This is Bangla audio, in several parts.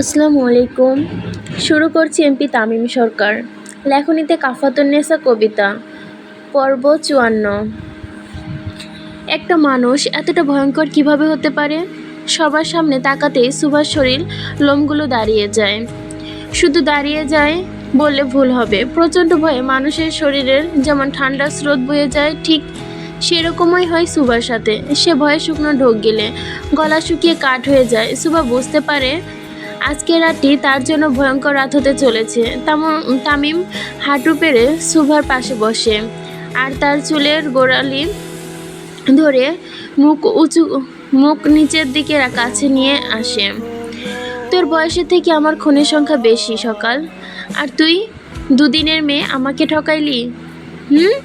আসসালামু আলাইকুম। শুরু করছি এমপি তামিম সরকার। লেখনীতে কাফাতুন্নেসা কবিতা, পর্ব চুয়ান্ন। একটা মানুষ এতটা ভয়ঙ্কর কীভাবে হতে পারে? সবার সামনে তাকাতেই সুভাষ শরীর লোমগুলো দাঁড়িয়ে যায়। শুধু দাঁড়িয়ে যায় বললে ভুল হবে। প্রচণ্ড ভয়ে মানুষের শরীরের যেমন ঠান্ডা স্রোত বয়ে যায়, ঠিক সেরকমই হয় সুভার সাথে। সে ভয়ে শুকনো ঢোক গেলে গলা শুকিয়ে কাঠ হয়ে যায়। সুভা বুঝতে পারে আজকের রাতটি তার জন্য ভয়ঙ্কর রাত হতে চলেছে। তাম- তামিম হাঁটু পেরে সুভার পাশে বসে আর তার চুলের গোড়ালি ধরে মুখ উঁচু মুখ নিচের দিকে কাছে নিয়ে আসে। তোর বয়সের থেকে আমার খুনের সংখ্যা বেশি, সকাল। আর তুই দুদিনের মেয়ে আমাকে ঠকাইলি? হুম?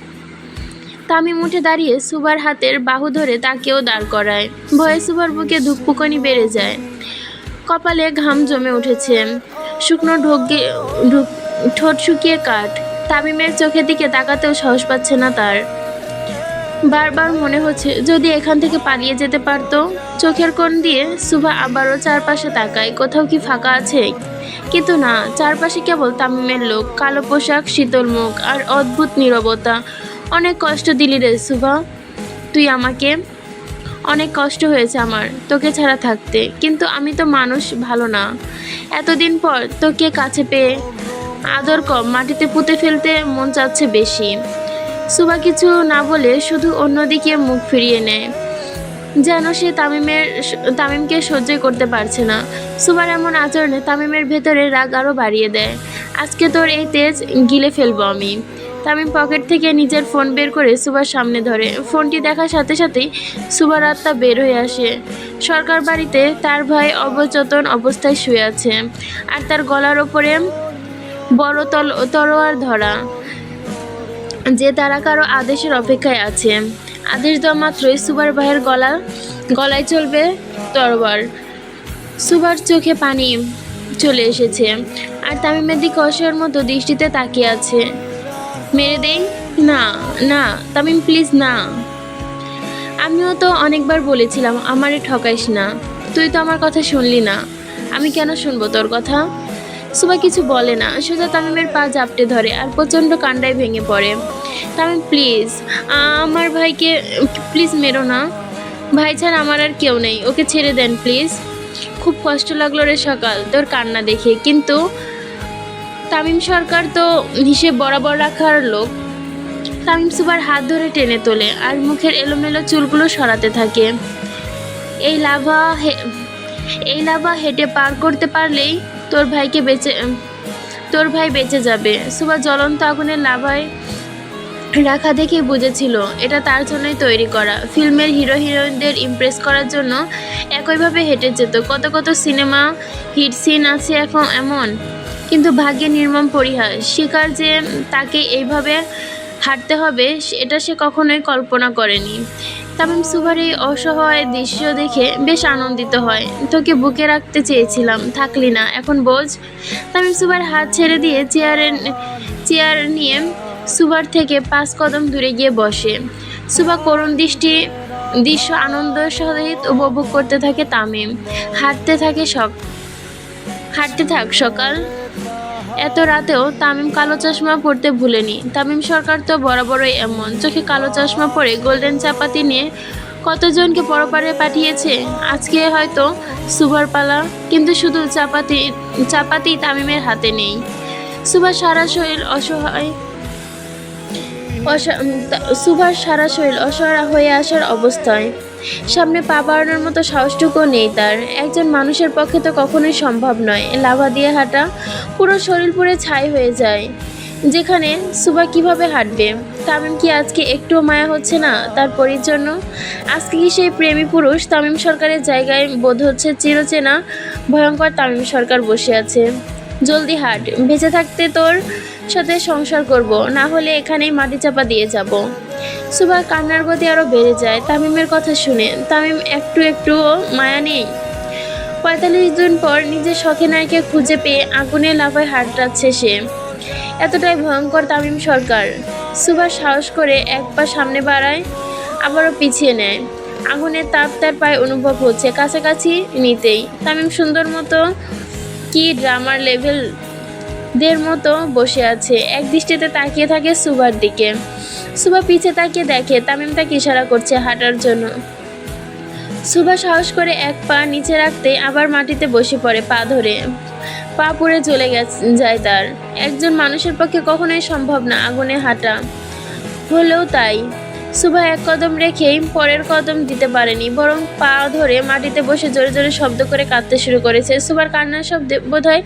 তামিম উঠে দাঁড়িয়ে সুবার হাতের বাহু ধরে তাকেও দাঁড় করায়। ভয়ে সুবার বুকে ধুকপুকনি বেড়ে যায়। কপালে ঘাম জমে উঠেছে। শুকনো ঢোক ঠোঁট শুকিয়ে কাঠ। তামিমের চোখের দিকে তাকাতেও সাহস পাচ্ছে না তার। বারবার মনে হচ্ছে, যদি এখান থেকে পালিয়ে যেতে পারতো? চোখের কোণ দিয়ে সুভা আবারও চারপাশে তাকায়। কোথাও কি ফাঁকা আছে? কিন্তু না, চারপাশে কেবল তামিমের লোক, কালো পোশাক, শীতল মুখ আর অদ্ভুত নীরবতা। অনেক কষ্ট দিলি রে সুভা। তুই আমাকে অনেক কষ্ট হয়েছে আমার, তোকে ছাড়া থাকতে। কিন্তু আমি তো মানুষ, ভালো না। এতদিন পর তোকে কাছে পেয়ে আদর কম, মাটিতে পুঁতে ফেলতে মন চাচ্ছে বেশি। সুবা কিছু না বলে শুধু অন্যদিকে মুখ ফিরিয়ে নেয়। যেন সে তামিমের তামিমকে সহ্য করতে পারছে না। সুবার এমন আচরণে তামিমের ভেতরে রাগ আরও বাড়িয়ে দেয়। আজকে তোর এই তেজ গিলে ফেলব আমি। তামিম পকেট থেকে নিজের ফোন বের করে সুবার সামনে ধরে। ফোনটি দেখার সাথে সাথেই সুবার আত্মা বের হয়ে আসে। সরকার বাড়িতে তার ভাই অবচেতন অবস্থায় শুয়ে আছে আর তার গলার ওপরে বড় তল তরোয়ার ধরা, যে তারা কারও আদেশের অপেক্ষায় আছে। আদেশ দেওয়া মাত্রই সুবার ভাইয়ের গলা, গলায় চলবে তরবার সুবার চোখে পানি চলে এসেছে আর তামিমের দিকে অসহায়ের মতো দৃষ্টিতে তাকিয়ে আছে। মেরে দেই? না না, তামিম প্লিজ না। আমিও তো অনেকবার বলেছিলাম, আমারে ঠকাইস না। তুই তো আমার কথা শুনলি না। আমি কেন শুনব তোর কথা? সুবা কিছু বলে না। সোজা তামিমের পা জাপটে ধরে আর প্রচণ্ড কান্ডায় ভেঙে পড়ে। তামিম প্লিজ আমার ভাইকে প্লিজ মেরো না। ভাই ছাড়া আমার আর কেউ নেই। ওকে ছেড়ে দেন প্লিজ খুব কষ্ট লাগল রে সকাল, তোর কান্না দেখে। কিন্তু তামিম সরকার তো হিসেব বরাবর রাখার লোক। তামিম সুবার হাত ধরে টেনে তোলে আর মুখের এলোমেলো চুলগুলো সরাতে থাকে। এই লাভা এই লাভা হেঁটে পার করতে পারলেই তোর ভাইকে বেঁচে, তোর ভাই বেঁচে যাবে। সুবা জ্বলন্ত আগুনের লাভায় রাখা দেখে বুঝেছিল, এটা তার জন্যই তৈরি করা। ফিল্মের হিরো হিরোইনদের ইমপ্রেস করার জন্য একইভাবে হেঁটে যেত। কত কত সিনেমা হিট সিন আছে এখন এমন। কিন্তু ভাগ্যে নির্মম পরিহাস শিকার যে তাকে এইভাবে হাঁটতে হবে, এটা সে কখনোই কল্পনা করেনি। তামিম সুভার এই অসহায় দৃশ্য দেখে বেশ আনন্দিত হয়। তোকে বুকে রাখতে চেয়েছিলাম, থাকলি না, এখন বোঝ। তামিম সুভার হাত ছেড়ে দিয়ে চেয়ারে চেয়ার নিয়ে সুভার থেকে পাঁচ কদম দূরে গিয়ে বসে। সুভা করুণ দৃষ্টি, দৃশ্য আনন্দ সহিত উপভোগ করতে থাকে তামিম। হাঁটতে থাকে সক, হাঁটতে থাক সকাল। এত রাতেও তামিম কালো চশমা পরতে ভুলেনি। তামিম সরকার তো বরাবরই এমন। চোখে কালো চশমা পরে গোল্ডেন চাপাতি নিয়ে কতজনকে পরপারে পাঠিয়েছে? আজকে হয়তো সুভার পালা, কিন্তু শুধু চাপাতি চাপাতি তামিমের হাতে নেই। সুভার সারা শরীর অসহায় সুভার সারা শরীর অসহায় হয়ে আসার অবস্থায়। সামনে পা বাড়ানোর মতো সাহসটুকুও নেই তার। একজন মানুষের পক্ষে তো কখনোই সম্ভব নয়। লাভা দিয়ে হাঁটা পুরো শরীর পুরে ছাই হয়ে যায়। যেখানে সুবা কীভাবে হাঁটবে? তামিম কি আজকে একটুও মায়া হচ্ছে না তার পরির জন্য? আজকে কি সেই প্রেমী পুরুষ তামিম সরকারের জায়গায় বোধ হচ্ছে চিরচেনা? ভয়ঙ্কর তামিম সরকার বসে আছে। জলদি হাঁট। বেঁচে থাকতে তোর সাথে সংসার করব, না হলে এখানেই মাটি চাপা দিয়ে যাব। সুভার কান্নার গতি আরও বেড়ে যায়। তামিমের কথা শুনে তামিম একটু একটুও মায়া নেই। পঁয়তাল্লিশ দিন পর নিজের শখে নায়কে খুঁজে পেয়ে আগুনে লাফায় হাঁটাচ্ছে সে। এতটাই ভয়ঙ্কর তামিম সরকার। সুভাষ সাহস করে এক পা সামনে বাড়ায়, আবারও পিছিয়ে নেয়। আগুনের তাপ তার পায়ে অনুভব হচ্ছে, কাছাকাছি নিতেই। তামিম সুন্দর মতো কি ড্রামার লেভেল দের মতো বসে আছে। এক দৃষ্টিতে তাকিয়ে থাকে সুভার দিকে। সুবা পিছে তাকিয়ে দেখে, তামিম তাকে ইশারা করছে হাঁটার জন্য। সুভা সাহস করে এক পা নিচে রাখতে আবার মাটিতে বসে পড়ে পা ধরে। পা পুড়ে চলে গেছে, যায় তার। একজন মানুষের পক্ষে কখনোই সম্ভব না আগুনে হাঁটা। হলেও তাই। সুভা এক কদম রেখেই পরের কদম দিতে পারেনি, বরং পা ধরে মাটিতে বসে জোরে জোরে শব্দ করে কাঁদতে শুরু করেছে। সুবার কান্নার শব্দে বোধহয়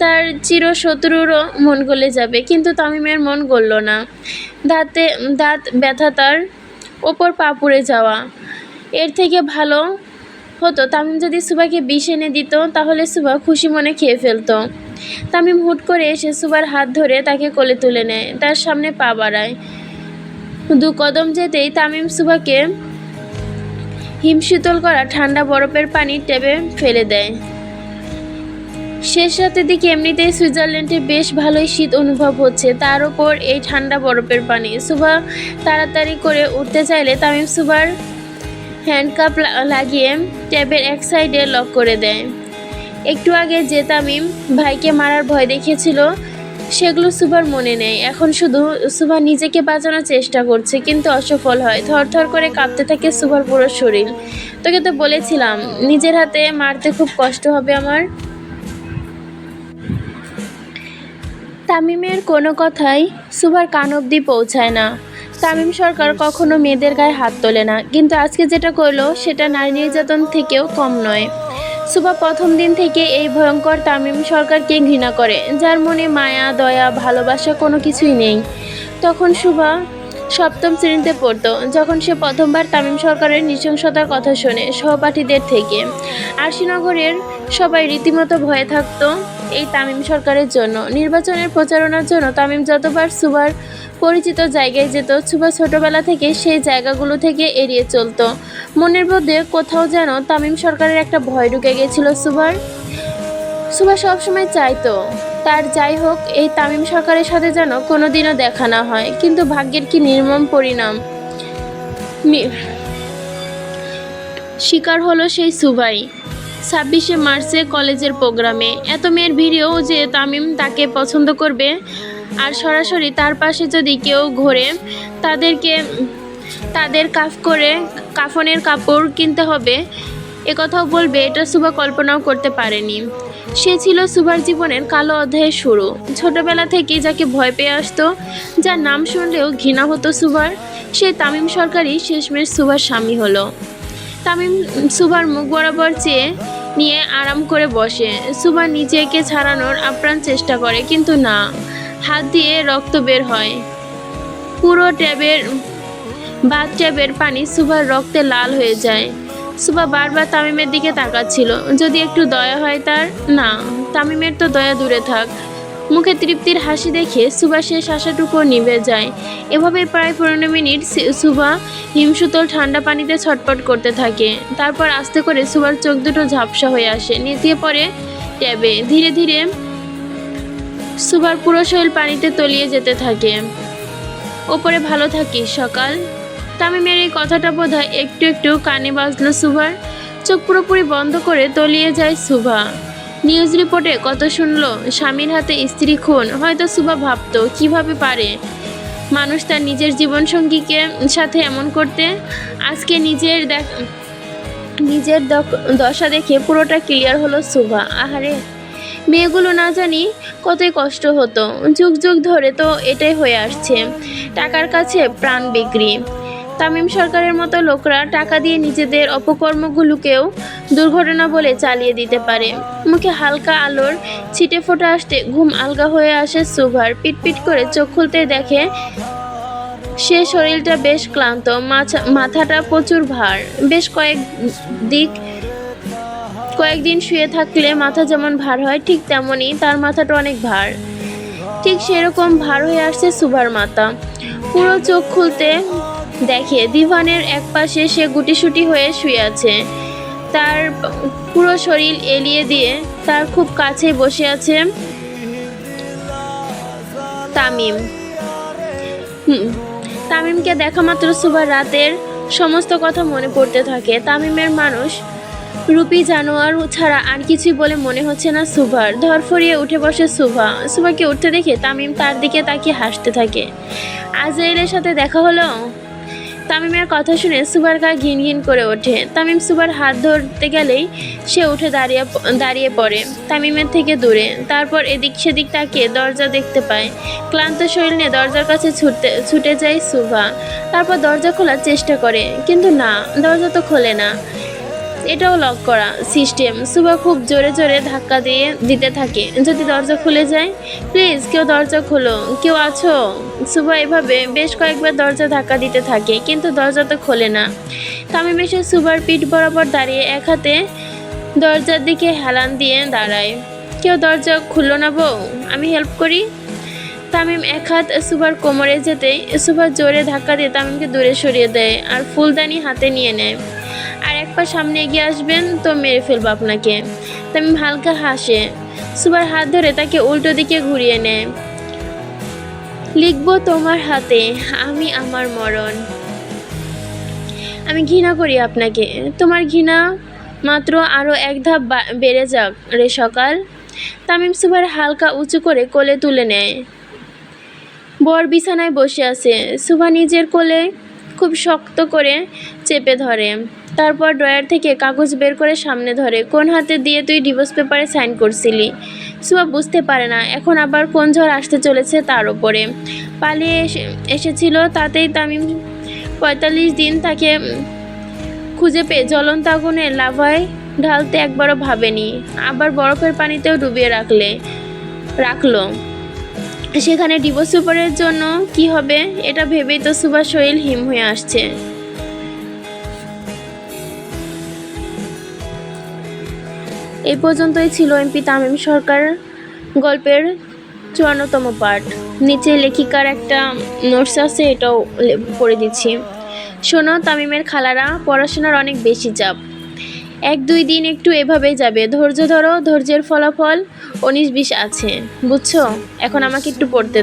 তার চির শত্রুরও মন গলে যাবে, কিন্তু তামিমের মন গলল না। দাঁতে, দাঁত ব্যথা তার ওপর পা পুড়ে যাওয়া। এর থেকে ভালো হতো, তামিম যদি সুবাকে বিষ এনে দিত, তাহলে সুবা খুশি মনে খেয়ে ফেলতো। তামিম হুট করে এসে সুবার হাত ধরে তাকে কোলে তুলে নেয়, তার সামনে পা বাড়ায়। দু কদম যেতেই তামিম সুবাকে হিমশীতল করা ঠান্ডা বরফের পানি টেবে ফেলে দেয়। শেষ রাতের দিকে এমনিতেই সুইজারল্যান্ডে বেশ ভালোই শীত অনুভব হচ্ছে। তার ওপর এই ঠান্ডা বরফের পানি। সুভা তাড়াতাড়ি করে উঠতে চাইলে তামিম সুবার হ্যান্ডকাপ লাগিয়ে ট্যাবের এক সাইডে লক করে দেয়। একটু আগে যে তামিম ভাইকে মারার ভয় দেখিয়েছিল সেগুলো সুভার মনে নেই। এখন শুধু সুভা নিজেকে বাঁচানোর চেষ্টা করছে, কিন্তু অসফল হয়। থরথর করে কাঁপতে থাকে সুভার পুরো শরীর। তোকে তো বলেছিলাম, নিজের হাতে মারতে খুব কষ্ট হবে আমার। তামিমের কোনো কথাই সুভার কান অবধি পৌঁছায় না। তামিম সরকার কখনো মেয়েদের গায়ে হাত তোলে না, কিন্তু আজকে যেটা করল, সেটা নারী নির্যাতন থেকেও কম নয়। সুভা প্রথম দিন থেকে এই ভয়ঙ্কর তামিম সরকারকে ঘৃণা করে, যার মনে মায়া, দয়া, ভালোবাসা কোনো কিছুই নেই। তখন সুভা সপ্তম শ্রেণীতে পড়তো, যখন সে প্রথমবার তামিম সরকারের নৃশংসতার কথা শোনে সহপাঠীদের থেকে। আরশিনগরের সবাই রীতিমতো ভয়ে থাকতো এই তামিম সরকারের জন্য। নির্বাচনের প্রচারণার জন্য তামিম যতবার সুবার পরিচিত জায়গায় যেত সুভা ছোটবেলা থেকে সেই জায়গাগুলো থেকে এড়িয়ে চলতো। মনের মধ্যে কোথাও যেন তামিম সরকারের একটা ভয় ঢুকে গেছিল সুভার। সুভা সবসময় চাইতো, তার যাই হোক, এই তামিম সরকারের সাথে যেন কোনোদিনও দেখা না হয়, কিন্তু ভাগ্যের কি নির্মম পরিণাম। শিকার হলো সেই সুভাই। ছাব্বিশে মার্চে কলেজের প্রোগ্রামে। এত মেয়ের ভিড়েও যে তামিম তাকে পছন্দ করবে আর সরাসরি তার পাশে যদি কেউ ঘোরে, তাদেরকে, তাদের কাফ করে কাফনের কাপড় কিনতে হবে। একথাও বলবে, এটা সুভা কল্পনাও করতে পারেনি। সে ছিল সুভার জীবনের কালো অধ্যায়ের শুরু। ছোটবেলা থেকে যাকে ভয় পেয়ে আসতো, যার নাম শুনলেও ঘৃণা হতো সুভার সে তামিম সরকারই শেষমেশ সুভার স্বামী হলো। তামিম সুভার মুখ বরাবর চেয়ে নিয়ে আরাম করে বসে। সুভা নিজেকে ছাড়ানোর আপ্রাণ চেষ্টা করে, কিন্তু না। হাত দিয়ে রক্ত বের হয়। পুরো ট্যাবের বাথ ট্যাবের পানি সুভার রক্তে লাল হয়ে যায়। সুভা বারবার তামিমের দিকে তাকাচ্ছিল। যদি একটু দয়া হয় তার? না, তামিমের তো দয়া দূরে থাক। মুখে তৃপ্তির হাসি দেখে সুভা শেষ আশাটুকু নিভে যায়। এভাবে প্রায় পনেরো মিনিট সুভা হিমশীতল ঠান্ডা পানিতে ছটপট করতে থাকে। তারপর আস্তে করে সুভার চোখ দুটো ঝাপসা হয়ে আসে। নেতিয়ে পড়ে ট্যাবে ধীরে ধীরে সুভার পুরো শরীর পানিতে তলিয়ে যেতে থাকে। ওপরে ভালো থাকিস, সকাল। তামিমের এই কথাটা বোধ একটু একটু কানে বাজলো সুভার। চোখ পুরোপুরি বন্ধ করে তলিয়ে যায় সুভা। নিউজ রিপোর্টে কত শুনলো, স্বামীর হাতে স্ত্রী খুন, হয়তো সুভা ভাবতো, কীভাবে পারে? মানুষ তার নিজের জীবনসঙ্গীকে সাথে এমন করতে, আজকে নিজের দেখ নিজের দশা দেখে পুরোটা ক্লিয়ার হলো সুভা। আহারে। মেয়েগুলো না জানি কতই কষ্ট হতো। যুগ যুগ ধরে তো এটাই হয়ে আসছে। টাকার কাছে প্রাণ বিক্রি। তামিম সরকারের মতো লোকরা টাকা দিয়ে নিজেদের অপকর্মগুলোকেও দুর্ঘটনা বলে চালিয়ে দিতে পারে। মুখে হালকা আলোর ছিটে ফোটা আসতে ঘুম আলগা হয়ে আসে সুভার। পিটপিট করে চোখ খুলতে দেখে সে শরীরটা বেশ ক্লান্ত মাথা- মাথাটা প্রচুর ভার। বেশ কয়েক দিক কয়েকদিন শুয়ে থাকলে মাথা যেমন ভার হয়, ঠিক তেমনই তার মাথাটা অনেক ভার। ঠিক সেরকম ভার হয়ে আসছে সুভার মাথা। পুরো চোখ খুলতে দেখে দিভানের এক পাশে সে গুটিসুটি হয়ে শুয়ে আছে। তার পুরো শরীর এলিয়ে দিয়ে তার খুব কাছে বসে আছে তামিম। তামিমকে দেখা মাত্র সুভার রাতের সমস্ত কথা মনে পড়তে থাকে। তামিমের মানুষ রুপি জানোয়ার ছাড়া আর কিছুই বলে মনে হচ্ছে না সুভার। ধরফরিয়ে উঠে বসে সুভা। সুভাকে উঠতে দেখে তামিম তার দিকে তাকিয়ে হাসতে থাকে। আজরাইলের সাথে দেখা হলো? তামিমের কথা শুনে সুবার গা ঘিন ঘিন করে ওঠে। তামিম সুভার হাত ধরতে গেলেই সে উঠে দাঁড়িয়ে দাঁড়িয়ে পড়ে, তামিমের থেকে দূরে। তারপর এদিক সেদিক তাকিয়ে দরজা দেখতে পায়। ক্লান্ত শরীর নিয়ে দরজার কাছে ছুটতে, ছুটে যায় সুভা। তারপর দরজা খোলার চেষ্টা করে। কিন্তু না, দরজা তো খোলে না। এটাও লক করা সিস্টেম সুভা খুব জোরে জোরে ধাক্কা দিয়ে দিতে থাকে। যদি দরজা খুলে যায় প্লিজ কেউ দরজা খোলো। কেউ আছো? সুভা এভাবে বেশ কয়েকবার দরজা ধাক্কা দিতে থাকে, কিন্তু দরজা তো খোলে না। তামিম এসে সুবার পিঠ বরাবর দাঁড়িয়ে এক হাতে দরজার দিকে হেলান দিয়ে দাঁড়ায়। কেউ দরজা খুললো না বউ? আমি হেল্প করি। তামিম এক হাত সুবার কোমরে যেতেই সুবার জোরে ধাক্কা দিয়ে তামিমকে দূরে সরিয়ে দেয় আর ফুলদানি হাতে নিয়ে নেয়। আর এক পা সামনে এগিয়ে আসবেন, তো মেরে ফেলব আপনাকে। তামিম হালকা হাসে। সুবার হাত ধরে তাকে উল্টো দিকে ঘুরিয়ে নেয়। লিখব তোমার হাতে, আমি আমার মরণ। আমি ঘৃণা করি আপনাকে। তোমার ঘৃণা মাত্র আরও এক ধাপ বেড়ে যাক রে সকাল। তামিম সুবার হালকা উঁচু করে কোলে তুলে নেয়। বর বিছানায় বসে আছে। সুভা নিজের কোলে খুব শক্ত করে চেপে ধরে। তারপর ড্রয়ার থেকে কাগজ বের করে সামনে ধরে, কোন হাতে দিয়ে তুই ডিভোর্স পেপারে সাইন করছিলি? সুভা বুঝতে পারে না, এখন আবার কোন ঝড় আসতে চলেছে তার ওপরে। পালিয়ে এসে, এসেছিল তাতেই তামিম পঁয়তাল্লিশ দিন তাকে খুঁজে পেয়ে জ্বলন্ত আগুনে লাভায় ঢালতে একবারও ভাবেনি, আবার বরফের পানিতেও ডুবিয়ে রাখলে, রাখল। সেখানে ডিভোর্স পেপারের জন্য কি হবে, এটা ভেবেই তো সুভাষ শরীর হিম হয়ে আসছে। এই পর্যন্তই ছিল এমপি তামিম সরকার গল্পের চুয়ান্নতম পার্ট নিচে লেখিকার একটা নোটস আছে, এটাও পড়ে দিচ্ছি। শোনো, তামিমের খালারা, পড়াশোনার অনেক বেশি চাপ। এক দুই দিন একটু এভাবেই যাবে। ধৈর্য ধরো, ধৈর্যের ফলাফল উনিশ বিশ আছে। বুঝছ? এখন আমাকে একটু পড়তে